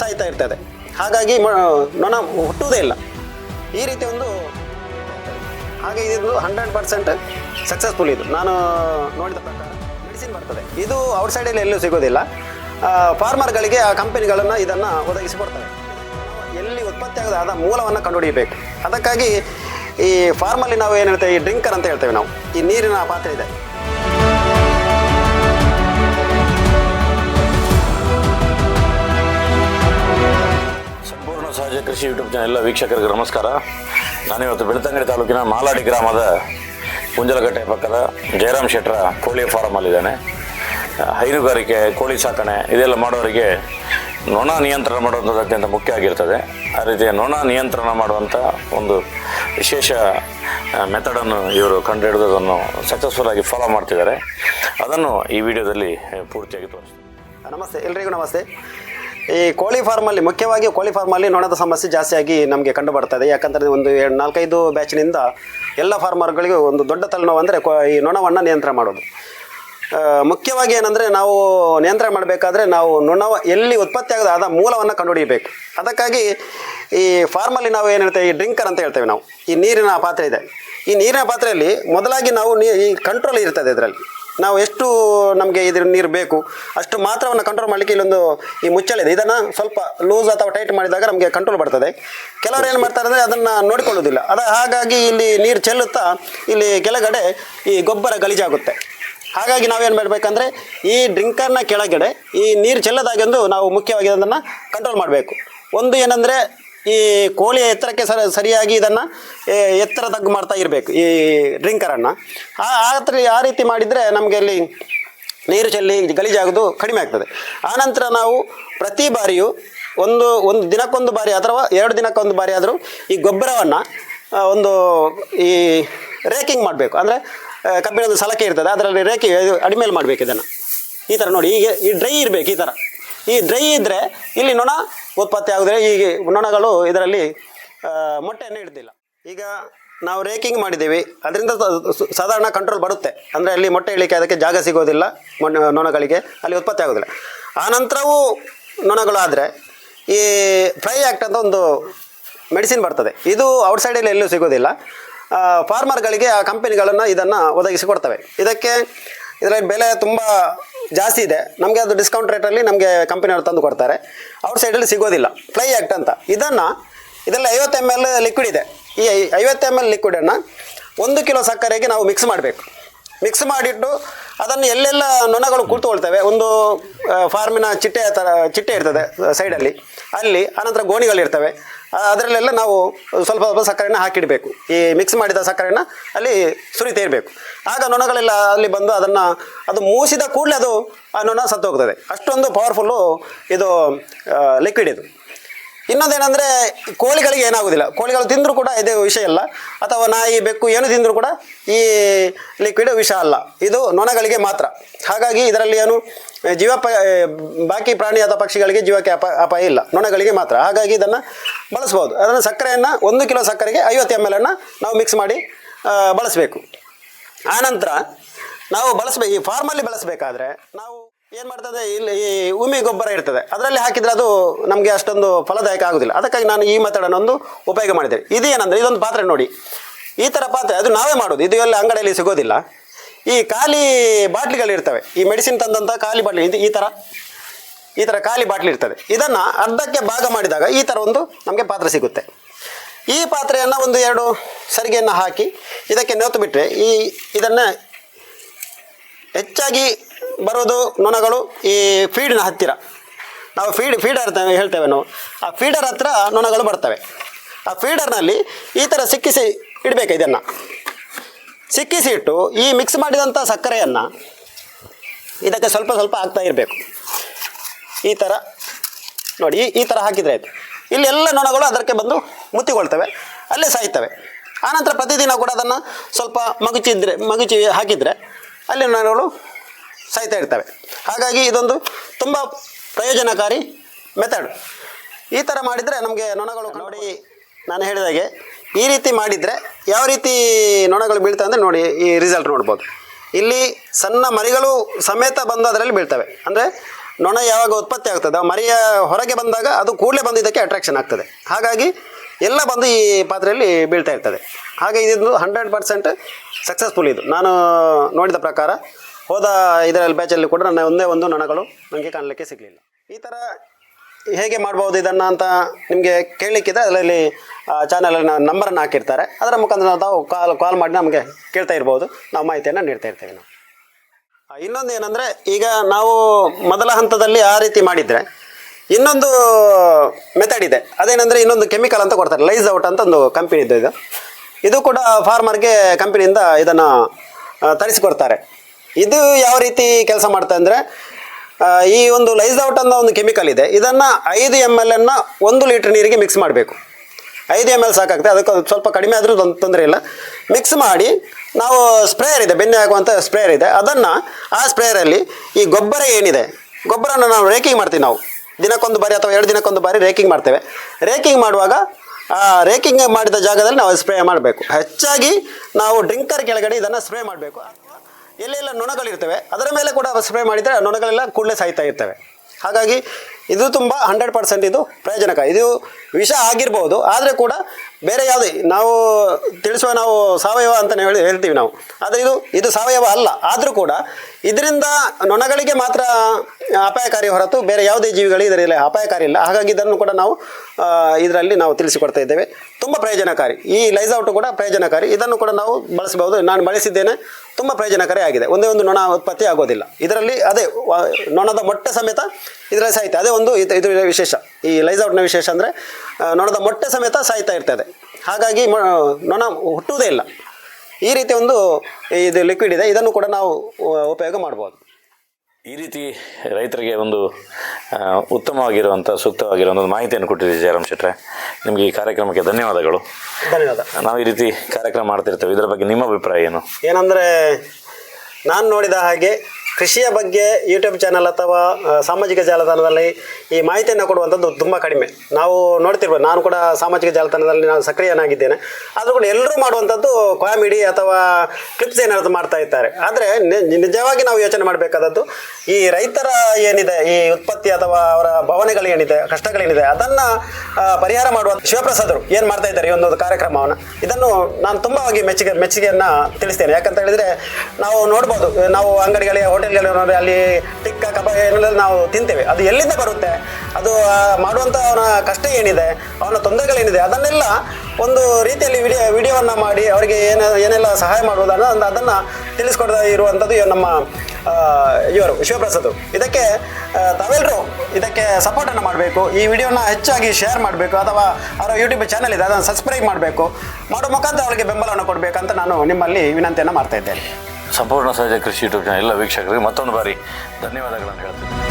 ಸಾಯ್ತಾ ಇರ್ತದೆ. ಹಾಗಾಗಿ ನೊಣ ಹುಟ್ಟುವುದೇ ಇಲ್ಲ. ಈ ರೀತಿ ಒಂದು ಹಾಗೆ ಇದು ಹಂಡ್ರೆಡ್ ಪರ್ಸೆಂಟ್ ಸಕ್ಸಸ್ಫುಲ್ ಇದು. ನಾನು ನೋಡಿದ ಪ್ರಕಾರ ಮೆಡಿಸಿನ್ ಬರ್ತದೆ. ಇದು ಔಟ್ಸೈಡಲ್ಲಿ ಎಲ್ಲೂ ಸಿಗೋದಿಲ್ಲ. ಫಾರ್ಮರ್ಗಳಿಗೆ ಆ ಕಂಪನಿಗಳನ್ನು ಇದನ್ನು ಒದಗಿಸಿಕೊಡ್ತವೆ ಎಲ್ಲಿ ಉತ್ಪತ್ತಿ ಆಗೋದು ಆದ ಮೂಲವನ್ನು ಕಂಡುಹಿಡಿಯಬೇಕು ಅದಕ್ಕಾಗಿ ಈ ಫಾರ್ಮಲ್ಲಿ ನಾವು ಏನು ಹೇಳ್ತೇವೆ? ಈ ಡ್ರಿಂಕರ್ ಅಂತ ಹೇಳ್ತೇವೆ ನಾವು. ಈ ನೀರಿನ ಪಾತ್ರೆ ಇದೆ. ಕೃಷಿ ಯೂಟ್ಯೂಬ್ ಚಾನೆಲ್ ಎಲ್ಲ ವೀಕ್ಷಕರಿಗೆ ನಮಸ್ಕಾರ. ನಾನಿವತ್ತು ಬೆಳ್ತಂಗಡಿ ತಾಲೂಕಿನ ಮಾಲಾಡಿ ಗ್ರಾಮದ ಕುಂಜಲಗಟ್ಟೆ ಪಕ್ಕದ ಜಯರಾಮ್ ಶೆಟ್ರ ಕೋಳಿ ಫಾರಮಲ್ಲಿದ್ದಾನೆ. ಹೈನುಗಾರಿಕೆ, ಕೋಳಿ ಸಾಕಣೆ ಇದೆಲ್ಲ ಮಾಡೋರಿಗೆ ನೊಣ ನಿಯಂತ್ರಣ ಮಾಡುವಂಥದ್ದು ಅತ್ಯಂತ ಮುಖ್ಯ ಆಗಿರ್ತದೆ. ಆ ರೀತಿಯ ನೊಣ ನಿಯಂತ್ರಣ ಮಾಡುವಂಥ ಒಂದು ವಿಶೇಷ ಮೆಥಡನ್ನು ಇವರು ಕಂಡುಹಿಡಿದದನ್ನು ಸಕ್ಸಸ್ಫುಲ್ ಆಗಿ ಫಾಲೋ ಮಾಡ್ತಿದ್ದಾರೆ. ಅದನ್ನು ಈ ವಿಡಿಯೋದಲ್ಲಿ ಪೂರ್ತಿಯಾಗಿ ತೋರಿಸ್ತಾರೆ ನಮಸ್ತೆ, ಎಲ್ರಿಗೂ ನಮಸ್ತೆ. ಈ ಕೋಳಿ ಫಾರ್ಮಲ್ಲಿ, ಮುಖ್ಯವಾಗಿ ಕೋಳಿ ಫಾರ್ಮಲ್ಲಿ ನೊಣದ ಸಮಸ್ಯೆ ಜಾಸ್ತಿಯಾಗಿ ನಮಗೆ ಕಂಡು ಬರ್ತದೆ ಯಾಕಂದರೆ ಒಂದು ನಾಲ್ಕೈದು ಬ್ಯಾಚಿನಿಂದ ಎಲ್ಲ ಫಾರ್ಮರ್ಗಳಿಗೂ ಒಂದು ದೊಡ್ಡ ತಲೆನೋವು ಅಂದರೆ ಈ ನೊಣವನ್ನು ನಿಯಂತ್ರಣ ಮಾಡೋದು. ಮುಖ್ಯವಾಗಿ ಏನಂದರೆ ನಾವು ನಿಯಂತ್ರಣ ಮಾಡಬೇಕಾದ್ರೆ ನಾವು ನೊಣ ಎಲ್ಲಿ ಉತ್ಪತ್ತಿ ಆಗದ ಆದ ಮೂಲವನ್ನು ಕಂಡುಹಿಡಿಯಬೇಕು ಅದಕ್ಕಾಗಿ ಈ ಫಾರ್ಮಲ್ಲಿ ನಾವು ಏನು ಹೇಳ್ತೇವೆ, ಈ ಡ್ರಿಂಕರ್ ಅಂತ ಹೇಳ್ತೇವೆ ನಾವು. ಈ ನೀರಿನ ಪಾತ್ರೆ ಇದೆ. ಈ ನೀರಿನ ಪಾತ್ರೆಯಲ್ಲಿ ಮೊದಲಾಗಿ ನಾವು ಈ ಕಂಟ್ರೋಲ್ ಇರ್ತದೆ ಇದರಲ್ಲಿ. ನಾವು ಎಷ್ಟು ನಮಗೆ ಇದ್ರ ನೀರು ಬೇಕು, ಅಷ್ಟು ಮಾತ್ರವನ್ನು ಕಂಟ್ರೋಲ್ ಮಾಡಲಿಕ್ಕೆ ಇಲ್ಲೊಂದು ಈ ಮುಚ್ಚಳಿದೆ ಇದನ್ನು ಸ್ವಲ್ಪ ಲೂಸ್ ಅಥವಾ ಟೈಟ್ ಮಾಡಿದಾಗ ನಮಗೆ ಕಂಟ್ರೋಲ್ ಬರ್ತದೆ. ಕೆಲವರು ಏನು ಮಾಡ್ತಾರೆ ಅಂದರೆ ಅದನ್ನು ನೋಡಿಕೊಳ್ಳೋದಿಲ್ಲ. ಅದ ಹಾಗಾಗಿ ಇಲ್ಲಿ ನೀರು ಚೆಲ್ಲುತ್ತಾ ಇಲ್ಲಿ ಕೆಳಗಡೆ ಈ ಗೊಬ್ಬರ ಗಲೀಜಾಗುತ್ತೆ. ಹಾಗಾಗಿ ನಾವೇನು ಮಾಡಬೇಕಂದ್ರೆ ಈ ಡ್ರಿಂಕರ್ನ ಕೆಳಗಡೆ ಈ ನೀರು ಚೆಲ್ಲದಾಗೆಂದು ನಾವು ಮುಖ್ಯವಾಗಿ ಅದನ್ನು ಕಂಟ್ರೋಲ್ ಮಾಡಬೇಕು. ಒಂದು ಏನಂದರೆ ಈ ಕೋಳಿಯ ಎತ್ತರಕ್ಕೆ ಸರ, ಸರಿಯಾಗಿ ಇದನ್ನು ಎತ್ತರ ತಗ್ಗು ಮಾಡ್ತಾ ಇರಬೇಕು, ಈ ಡ್ರಿಂಕರನ್ನು ಆ ಆ ರೀತಿ ಮಾಡಿದರೆ ನಮಗೆ ಅಲ್ಲಿ ನೀರು ಚೆಲ್ಲಿ ಗಲೀಜಾಗೋದು ಕಡಿಮೆ ಆಗ್ತದೆ. ಆನಂತರ ನಾವು ಪ್ರತಿ ಬಾರಿಯೂ ಒಂದು ಒಂದು ದಿನಕ್ಕೊಂದು ಬಾರಿ ಅಥವಾ ಎರಡು ದಿನಕ್ಕೊಂದು ಬಾರಿ ಆದರೂ ಈ ಗೊಬ್ಬರವನ್ನು ಒಂದು ಈ ರೇಕಿಂಗ್ ಮಾಡಬೇಕು. ಅಂದರೆ ಕಬ್ಬಿಣದ ಸಲಕೆ ಇರ್ತದೆ. ಅದರಲ್ಲಿ ರೇಕಿ ಅಡಿಮೇಲೆ ಮಾಡಬೇಕು ಇದನ್ನು. ಈ ಥರ ನೋಡಿ ಈಗ ಈ ಡ್ರೈ ಇರಬೇಕು ಈ ಥರ ಈ ಡ್ರೈ ಇದ್ದರೆ ಇಲ್ಲಿ ನೊಣ ಉತ್ಪತ್ತಿ ಆಗಿದ್ರೆ ಈ ನೊಣಗಳು ಇದರಲ್ಲಿ ಮೊಟ್ಟೆಯನ್ನು ಇಡ್ತಿಲ್ಲ ಈಗ ನಾವು ರೇಕಿಂಗ್ ಮಾಡಿದ್ದೀವಿ. ಅದರಿಂದ ಸಾಧಾರಣ ಕಂಟ್ರೋಲ್ ಬರುತ್ತೆ. ಅಂದರೆ ಅಲ್ಲಿ ಮೊಟ್ಟೆ ಇಳಿಕೆ ಅದಕ್ಕೆ ಜಾಗ ಸಿಗೋದಿಲ್ಲ ನೊಣಗಳಿಗೆ. ಅಲ್ಲಿ ಉತ್ಪತ್ತಿ ಆಗೋದಿಲ್ಲ. ಆ ನಂತರವೂ ನೊಣಗಳು ಆದರೆ ಈ ಫ್ರೈ ಆ್ಯಕ್ಟ್ ಅಂತ ಒಂದು ಮೆಡಿಸಿನ್ ಬರ್ತದೆ. ಇದು ಔಟ್ಸೈಡಲ್ಲಿ ಎಲ್ಲೂ ಸಿಗೋದಿಲ್ಲ. ಫಾರ್ಮರ್ಗಳಿಗೆ ಆ ಕಂಪನಿಗಳನ್ನು ಇದನ್ನು ಒದಗಿಸಿಕೊಡ್ತವೆ ಇದಕ್ಕೆ, ಇದರಲ್ಲಿ ಬೆಲೆ ತುಂಬ ಜಾಸ್ತಿ ಇದೆ. ನಮಗೆ ಅದು ಡಿಸ್ಕೌಂಟ್ ರೇಟಲ್ಲಿ ನಮಗೆ ಕಂಪನಿಯವರು ತಂದು ಕೊಡ್ತಾರೆ. ಔಟ್ಸೈಡಲ್ಲಿ ಸಿಗೋದಿಲ್ಲ. ಫ್ಲೈ ಆ್ಯಕ್ಟ್ ಅಂತ. ಇದನ್ನು ಇದರಲ್ಲಿ ಐವತ್ತು ಎಂ ಎಲ್ ಲಿಕ್ವಿಡ್ ಇದೆ. ಈ ಐವತ್ತು ಎಂ ಎಲ್ ಲಿಕ್ವಿಡನ್ನು ಒಂದು ಕಿಲೋ ಸಕ್ಕರೆಗೆ ನಾವು ಮಿಕ್ಸ್ ಮಾಡಬೇಕು. ಮಿಕ್ಸ್ ಮಾಡಿಟ್ಟು ಅದನ್ನು ಎಲ್ಲೆಲ್ಲ ನೊಣಗಳು ಕೂತ್ಕೊಳ್ತವೆ. ಒಂದು ಫಾರ್ಮಿನ ಚಿಟ್ಟೆ ಥರ ಚಿಟ್ಟೆ ಇರ್ತದೆ ಸೈಡಲ್ಲಿ ಅಲ್ಲಿ, ಆನಂತರ ಗೋಣಿಗಳಿರ್ತವೆ. ಅದರಲ್ಲೆಲ್ಲ ನಾವು ಸ್ವಲ್ಪ ಸ್ವಲ್ಪ ಸಕ್ಕರೆಯನ್ನು ಹಾಕಿಡಬೇಕು. ಈ ಮಿಕ್ಸ್ ಮಾಡಿದ ಸಕ್ಕರೆಯನ್ನು ಅಲ್ಲಿ ಸುರಿತಾ ಇರಬೇಕು ಆಗ ನೊಣಗಳೆಲ್ಲ ಅಲ್ಲಿ ಬಂದು ಅದನ್ನು ಅದು ಮೂಸಿದ ಕೂಡಲೇ ಅದು ಆ ನೊಣ ಸತ್ತು ಹೋಗ್ತದೆ ಅಷ್ಟೊಂದು ಪವರ್ಫುಲ್ಲು ಇದು ಲಿಕ್ವಿಡ್ ಇದು. ಇನ್ನೊಂದೇನೆಂದರೆ ಕೋಳಿಗಳಿಗೆ ಏನಾಗೋದಿಲ್ಲ. ಕೋಳಿಗಳು ತಿಂದರೂ ಕೂಡ ಇದು ವಿಷಯ ಇಲ್ಲ ಅಥವಾ ನಾಯಿ, ಬೆಕ್ಕು ಏನು ತಿಂದರೂ ಕೂಡ ಈ ಲಿಕ್ವಿಡ್ ವಿಷ ಅಲ್ಲ. ಇದು ನೊಣಗಳಿಗೆ ಮಾತ್ರ. ಹಾಗಾಗಿ ಇದರಲ್ಲಿ ಏನು ಜೀವ ಬಾಕಿ ಪ್ರಾಣಿ ಅಥವಾ ಪಕ್ಷಿಗಳಿಗೆ ಜೀವಕ್ಕೆ ಅಪ, ಅಪಾಯ ಇಲ್ಲ. ನೊಣಗಳಿಗೆ ಮಾತ್ರ. ಹಾಗಾಗಿ ಇದನ್ನು ಬಳಸ್ಬೋದು. ಅದನ್ನು ಸಕ್ಕರೆಯನ್ನು ಒಂದು ಕಿಲೋ ಸಕ್ಕರೆಗೆ ಐವತ್ತು ಎಂ ಎಲ್ ಅನ್ನು ನಾವು ಮಿಕ್ಸ್ ಮಾಡಿ ಬಳಸಬೇಕು. ಆನಂತರ ನಾವು ಬಳಸಬೇಕು ಈ ಫಾರ್ಮಲ್ಲಿ ಬಳಸಬೇಕಾದ್ರೆ ನಾವು ಏನು ಮಾಡ್ತದೆ? ಇಲ್ಲಿ ಈ ಉಮಿ ಗೊಬ್ಬರ ಇರ್ತದೆ. ಅದರಲ್ಲಿ ಹಾಕಿದರೆ ಅದು ನಮಗೆ ಅಷ್ಟೊಂದು ಫಲದಾಯಕ ಆಗೋದಿಲ್ಲ. ಅದಕ್ಕಾಗಿ ನಾನು ಈ ಮೆಥಡನ್ನು ಒಂದು ಉಪಯೋಗ ಮಾಡಿದ್ದೇನೆ ಇದು ಏನಂದರೆ, ಇದೊಂದು ಪಾತ್ರೆ ನೋಡಿ. ಈ ಥರ ಪಾತ್ರೆ, ಅದು ನಾವೇ ಮಾಡೋದು. ಇದು ಎಲ್ಲ ಅಂಗಡಿಯಲ್ಲಿ ಸಿಗೋದಿಲ್ಲ. ಈ ಖಾಲಿ ಬಾಟ್ಲಿಗಳಿರ್ತವೆ. ಈ ಮೆಡಿಸಿನ್ ತಂದಂಥ ಖಾಲಿ ಬಾಟ್ಲಿ, ಇದು ಈ ಥರ ಈ ಥರ ಖಾಲಿ ಬಾಟ್ಲಿ ಇರ್ತದೆ. ಇದನ್ನು ಅರ್ಧಕ್ಕೆ ಭಾಗ ಮಾಡಿದಾಗ ಈ ಥರ ಒಂದು ನಮಗೆ ಪಾತ್ರೆ ಸಿಗುತ್ತೆ. ಈ ಪಾತ್ರೆಯನ್ನು ಒಂದು ಎರಡು ಸರಿಗೆಯನ್ನು ಹಾಕಿ ಇದಕ್ಕೆ ನೆತ್ತು ಬಿಟ್ಟರೆ ಈ ಇದನ್ನು ಹೆಚ್ಚಾಗಿ ಬರೋದು ನೊಣಗಳು ಈ ಫೀಡಿನ ಹತ್ತಿರ. ನಾವು ಫೀಡ್ ಫೀಡರ್ ಹೇಳ್ತೇವೆ ನಾವು. ಆ ಫೀಡರ್ ಹತ್ತಿರ ನೊಣಗಳು ಬರ್ತವೆ. ಆ ಫೀಡರ್ನಲ್ಲಿ ಈ ಥರ ಸಿಕ್ಕಿಸಿ ಇಡಬೇಕು ಇದನ್ನು. ಸಿಕ್ಕಿಸಿ ಇಟ್ಟು ಈ ಮಿಕ್ಸ್ ಮಾಡಿದಂಥ ಸಕ್ಕರೆಯನ್ನು ಇದಕ್ಕೆ ಸ್ವಲ್ಪ ಸ್ವಲ್ಪ ಹಾಕ್ತಾ ಇರಬೇಕು. ಈ ಥರ ನೋಡಿ, ಈ- ಈ ಥರ ಹಾಕಿದರೆ ಆಯಿತು. ಇಲ್ಲಿ ಎಲ್ಲ ನೊಣಗಳು ಅದಕ್ಕೆ ಬಂದು ಮುತ್ತಿಕೊಳ್ತವೆ ಅಲ್ಲೇ ಸಾಯ್ತವೆ. ಆನಂತರ ಪ್ರತಿದಿನ ಕೂಡ ಅದನ್ನು ಸ್ವಲ್ಪ ಮಗುಚಿದ್ರೆ, ಮಗುಚಿ ಹಾಕಿದರೆ ಅಲ್ಲಿ ನೊಣಗಳು ಸಾಯ್ತಾ ಇರ್ತವೆ. ಹಾಗಾಗಿ ಇದೊಂದು ತುಂಬ ಪ್ರಯೋಜನಕಾರಿ ಮೆಥಡ್ ಈ ಥರ ಮಾಡಿದರೆ ನಮಗೆ ನೊಣಗಳು ನೋಡಿ, ನಾನು ಹೇಳಿದಾಗೆ ಈ ರೀತಿ ಮಾಡಿದರೆ ಯಾವ ರೀತಿ ನೊಣಗಳು ಬೀಳ್ತವೆ ಅಂದರೆ ನೋಡಿ, ಈ ರಿಸಲ್ಟ್ ನೋಡ್ಬೋದು. ಇಲ್ಲಿ ಸಣ್ಣ ಮರಿಗಳು ಸಮೇತ ಬಂದು ಅದರಲ್ಲಿ ಬೀಳ್ತವೆ. ಅಂದರೆ ನೊಣ ಯಾವಾಗ ಉತ್ಪತ್ತಿ ಆಗ್ತದೆ, ಮರಿಯ ಹೊರಗೆ ಬಂದಾಗ ಅದು ಕೂಡಲೇ ಬಂದು ಇದಕ್ಕೆ ಅಟ್ರಾಕ್ಷನ್ ಆಗ್ತದೆ. ಹಾಗಾಗಿ ಎಲ್ಲ ಬಂದು ಈ ಪಾತ್ರೆಯಲ್ಲಿ ಬೀಳ್ತಾ ಇರ್ತದೆ. ಹಾಗೆ ಇದೊಂದು ಹಂಡ್ರೆಡ್ ಪರ್ಸೆಂಟ್ ಸಕ್ಸಸ್ಫುಲ್ ಇದು. ನಾನು ನೋಡಿದ ಪ್ರಕಾರ ಹೋದ ಇದರಲ್ಲಿ ಬ್ಯಾಚಲ್ಲಿ ಕೂಡ ನನ್ನ ಒಂದೇ ಒಂದು ನೊಣಗಳು ನನಗೆ ಕಾಣಲಿಕ್ಕೆ ಸಿಗಲಿಲ್ಲ. ಈ ಥರ ಹೇಗೆ ಮಾಡ್ಬೋದು ಇದನ್ನು ಅಂತ ನಿಮಗೆ ಕೇಳಲಿಕ್ಕಿದೆ ಅದರಲ್ಲಿ ಚಾನಲಲ್ಲಿ ನಂಬರನ್ನು ಹಾಕಿರ್ತಾರೆ. ಅದರ ಮುಖಾಂತರ ನಾವು ಕಾಲ್ ಕಾಲ್ ಮಾಡಿ ನಮಗೆ ಕೇಳ್ತಾ ಇರ್ಬೋದು. ನಾವು ಮಾಹಿತಿಯನ್ನು ನೀಡ್ತಾ ಇರ್ತೇವೆ ನಾವು. ಇನ್ನೊಂದು ಏನಂದರೆ, ಈಗ ನಾವು ಮೊದಲ ಹಂತದಲ್ಲಿ ಆ ರೀತಿ ಮಾಡಿದರೆ ಇನ್ನೊಂದು ಮೆಥಡ್ ಇದೆ. ಅದೇನೆಂದರೆ ಇನ್ನೊಂದು ಕೆಮಿಕಲ್ ಅಂತ ಕೊಡ್ತಾರೆ ಲೈಸ್ ಔಟ್ ಅಂತ ಒಂದು ಕಂಪನಿ ಇದು ಇದು. ಇದು ಕೂಡ ಫಾರ್ಮರ್ಗೆ ಕಂಪನಿಯಿಂದ ಇದನ್ನು ತರಿಸಿಕೊಡ್ತಾರೆ. ಇದು ಯಾವ ರೀತಿ ಕೆಲಸ ಮಾಡ್ತಾ ಅಂದರೆ ಈ ಒಂದು ಲೈಸ್ಔಟ್ ಅನ್ನೋ ಒಂದು ಕೆಮಿಕಲ್ ಇದೆ. ಇದನ್ನು ಐದು ಎಂ ಎಲ್ ಅನ್ನು ಒಂದು ಲೀಟ್ರ್ ನೀರಿಗೆ ಮಿಕ್ಸ್ ಮಾಡಬೇಕು. ಐದು ಎಂ ಎಲ್ ಸಾಕಾಗ್ತದೆ. ಅದಕ್ಕೆ ಅದು ಸ್ವಲ್ಪ ಕಡಿಮೆ ಆದರೂ ತೊಂದರೆ ಇಲ್ಲ. ಮಿಕ್ಸ್ ಮಾಡಿ ನಾವು ಸ್ಪ್ರೇಯರ್ ಇದೆ ಬೆನ್ನೆ ಹಾಕುವಂಥ ಸ್ಪ್ರೇಯರ್ ಇದೆ. ಅದನ್ನು ಆ ಸ್ಪ್ರೇಯರಲ್ಲಿ ಈ ಗೊಬ್ಬರ ಏನಿದೆ, ಗೊಬ್ಬರನ ನಾವು ರೇಕಿಂಗ್ ಮಾಡ್ತೀವಿ ನಾವು. ದಿನಕ್ಕೊಂದು ಬಾರಿ ಅಥವಾ ಎರಡು ದಿನಕ್ಕೊಂದು ಬಾರಿ ರೇಕಿಂಗ್ ಮಾಡ್ತೇವೆ. ರೇಕಿಂಗ್ ಮಾಡುವಾಗ, ಆ ರೇಕಿಂಗ್ ಮಾಡಿದ ಜಾಗದಲ್ಲಿ ನಾವು ಸ್ಪ್ರೇ ಮಾಡಬೇಕು. ಹೆಚ್ಚಾಗಿ ನಾವು ಡ್ರಿಂಕರ್ ಕೆಳಗಡೆ ಇದನ್ನು ಸ್ಪ್ರೇ ಮಾಡಬೇಕು. ಎಲ್ಲೆಲ್ಲ ನೊಣಗಳಿರ್ತವೆ. ಅದರ ಮೇಲೆ ಕೂಡ ಸ್ಪ್ರೇ ಮಾಡಿದರೆ ಆ ನೊಣಗಳೆಲ್ಲ ಕೂಡಲೇ ಸಾಯ್ತಾ ಇರ್ತವೆ. ಹಾಗಾಗಿ ಇದು ತುಂಬ ಹಂಡ್ರೆಡ್ ಪರ್ಸೆಂಟ್ ಇದು ಪ್ರಯೋಜನಕ. ಇದು ವಿಷ ಆಗಿರ್ಬೋದು, ಆದರೆ ಕೂಡ ಬೇರೆ ಯಾವುದೇ, ನಾವು ತಿಳಿಸುವ ನಾವು ಸಾವಯವ ಅಂತ ಹೇಳಿ ಹೇಳ್ತೀವಿ ನಾವು. ಆದರೆ ಇದು ಇದು ಸಾವಯವ ಅಲ್ಲ. ಆದರೂ ಕೂಡ ಇದರಿಂದ ನೊಣಗಳಿಗೆ ಮಾತ್ರ ಅಪಾಯಕಾರಿ ಹೊರತು ಬೇರೆ ಯಾವುದೇ ಜೀವಿಗಳಿಗೆ ಇದರಲ್ಲಿ ಅಪಾಯಕಾರಿ ಇಲ್ಲ. ಹಾಗಾಗಿ ಇದನ್ನು ಕೂಡ ನಾವು ಇದರಲ್ಲಿ ನಾವು ತಿಳಿಸಿಕೊಡ್ತಾ ಇದ್ದೇವೆ. ತುಂಬ ಪ್ರಯೋಜನಕಾರಿ. ಈ ಲೈಸೌಟು ಕೂಡ ಪ್ರಯೋಜನಕಾರಿ. ಇದನ್ನು ಕೂಡ ನಾವು ಬಳಸಬಹುದು. ನಾನು ಬಳಸಿದ್ದೇನೆ. ತುಂಬ ಪ್ರಯೋಜನಕಾರಿ ಆಗಿದೆ. ಒಂದೇ ಒಂದು ನೊಣ ಉತ್ಪತ್ತಿ ಆಗೋದಿಲ್ಲ. ಇದರಲ್ಲಿ ಅದೇ ನೊಣದ ಮೊಟ್ಟೆ ಸಮೇತ ಇದರಲ್ಲಿ ಸಹಿತ. ಅದೇ ಒಂದು ಇದು ವಿಶೇಷ. ಈ ಲೈಸೌಟ್ನ ವಿಶೇಷ ಅಂದರೆ ನೊಣದ ಮೊಟ್ಟೆ ಸಮೇತ ಸಾಯ್ತಾ ಇರ್ತದೆ. ಹಾಗಾಗಿ ಮ- ನೊಣ ಹುಟ್ಟುವುದೇ ಇಲ್ಲ. ಈ ರೀತಿ ಒಂದು ಇದು ಲಿಕ್ವಿಡ್ ಇದೆ. ಇದನ್ನು ಕೂಡ ನಾವು ಉಪಯೋಗ ಮಾಡ್ಬೋದು. ಈ ರೀತಿ ರೈತರಿಗೆ ಒಂದು ಉತ್ತಮವಾಗಿರುವಂಥ ಸೂಕ್ತವಾಗಿರುವಂಥ ಒಂದು ಮಾಹಿತಿಯನ್ನು ಕೊಟ್ಟಿದ್ದೀವಿ ಜಯರಾಮ್ ಶೆಟ್ರೆ. ನಿಮಗೆ ಈ ಕಾರ್ಯಕ್ರಮಕ್ಕೆ ಧನ್ಯವಾದಗಳು. ಧನ್ಯವಾದ. ನಾವು ಈ ರೀತಿ ಕಾರ್ಯಕ್ರಮ ಮಾಡ್ತಿರ್ತೇವೆ. ಇದರ ಬಗ್ಗೆ ನಿಮ್ಮ ಅಭಿಪ್ರಾಯ ಏನು? ಏನಂದರೆ ನಾನು ನೋಡಿದ ಹಾಗೆ ಕೃಷಿಯ ಬಗ್ಗೆ ಯೂಟ್ಯೂಬ್ ಚಾನಲ್ ಅಥವಾ ಸಾಮಾಜಿಕ ಜಾಲತಾಣದಲ್ಲಿ ಈ ಮಾಹಿತಿಯನ್ನು ಕೊಡುವಂಥದ್ದು ತುಂಬ ಕಡಿಮೆ. ನಾವು ನೋಡ್ತಿರ್ಬೋದು, ನಾನು ಕೂಡ ಸಾಮಾಜಿಕ ಜಾಲತಾಣದಲ್ಲಿ ನಾನು ಸಕ್ರಿಯನಾಗಿದ್ದೇನೆ. ಆದರೂ ಕೂಡ ಎಲ್ಲರೂ ಮಾಡುವಂಥದ್ದು ಕಾಮಿಡಿ ಅಥವಾ ಕ್ಲಿಪ್ಸ್ ಏನಾದರೂ ಮಾಡ್ತಾ ಇದ್ದಾರೆ. ಆದರೆ ನಿಜವಾಗಿ ನಾವು ಯೋಚನೆ ಮಾಡಬೇಕಾದದ್ದು, ಈ ರೈತರ ಏನಿದೆ, ಈ ಉತ್ಪತ್ತಿ ಅಥವಾ ಅವರ ಭಾವನೆಗಳೇನಿದೆ ಕಷ್ಟಗಳೇನಿದೆ, ಅದನ್ನು ಪರಿಹಾರ ಮಾಡುವ ಶಿವಪ್ರಸಾದರು ಏನು ಮಾಡ್ತಾ ಇದ್ದಾರೆ ಈ ಒಂದು ಕಾರ್ಯಕ್ರಮವನ್ನು. ಇದನ್ನು ನಾನು ತುಂಬವಾಗಿ ಮೆಚ್ಚುಗೆ ಮೆಚ್ಚುಗೆಯನ್ನು ತಿಳಿಸ್ತೇನೆ. ಯಾಕಂತ ಹೇಳಿದರೆ, ನಾವು ನೋಡ್ಬೋದು, ನಾವು ಅಂಗಡಿಗಳಿಗೆ ಹೋಟೆಲ್ಗಳಿಗೆ ಹೋದ್ರೆ ಅಲ್ಲಿ ಟಿಕ್ಕ ಕಬ ಏನೆಲ್ಲ ನಾವು ತಿಂತೇವೆ. ಅದು ಎಲ್ಲಿಂದ ಬರುತ್ತೆ? ಅದು ಮಾಡುವಂಥ ಅವನ ಕಷ್ಟ ಏನಿದೆ? ಅವನ ತೊಂದರೆಗಳೇನಿದೆ? ಅದನ್ನೆಲ್ಲ ಒಂದು ರೀತಿಯಲ್ಲಿ ವಿಡಿಯೋ, ವಿಡಿಯೋವನ್ನು ಮಾಡಿ ಅವರಿಗೆ ಏನ, ಏನೆಲ್ಲ ಸಹಾಯ ಮಾಡುವುದನ್ನು ಅದನ್ನ ತಿಳಿಸ್ಕೊಡ್ತಾ ಇರುವಂಥದ್ದು ನಮ್ಮ ಇವರು, ಶಿವಪ್ರಸಾದ್ ಇದಕ್ಕೆ ತಾವೆಲ್ಲರೂ ಇದಕ್ಕೆ ಸಪೋರ್ಟನ್ನು ಮಾಡಬೇಕು. ಈ ವಿಡಿಯೋನ ಹೆಚ್ಚಾಗಿ ಶೇರ್ ಮಾಡಬೇಕು ಅಥವಾ ಅವರ ಯೂಟ್ಯೂಬ್ ಚಾನಲ್ ಇದೆ, ಅದನ್ನು ಸಬ್ಸ್ಕ್ರೈಬ್ ಮಾಡಬೇಕು. ಮಾಡೋ ಮುಖಾಂತರ ಅವರಿಗೆ ಬೆಂಬಲವನ್ನು ಕೊಡಬೇಕಂತ ನಾನು ನಿಮ್ಮಲ್ಲಿ ವಿನಂತಿಯನ್ನು ಮಾಡ್ತಾ ಇದ್ದೇನೆ. ಸಂಪೂರ್ಣ ಸಹಜ ಕೃಷಿ ಯೂಟ್ಯೂಬ್ ಚಾನಲ್ ಎಲ್ಲ ವೀಕ್ಷಕರಿಗೆ ಮತ್ತೊಂದು ಬಾರಿ ಧನ್ಯವಾದಗಳನ್ನು ಹೇಳ್ತೀನಿ.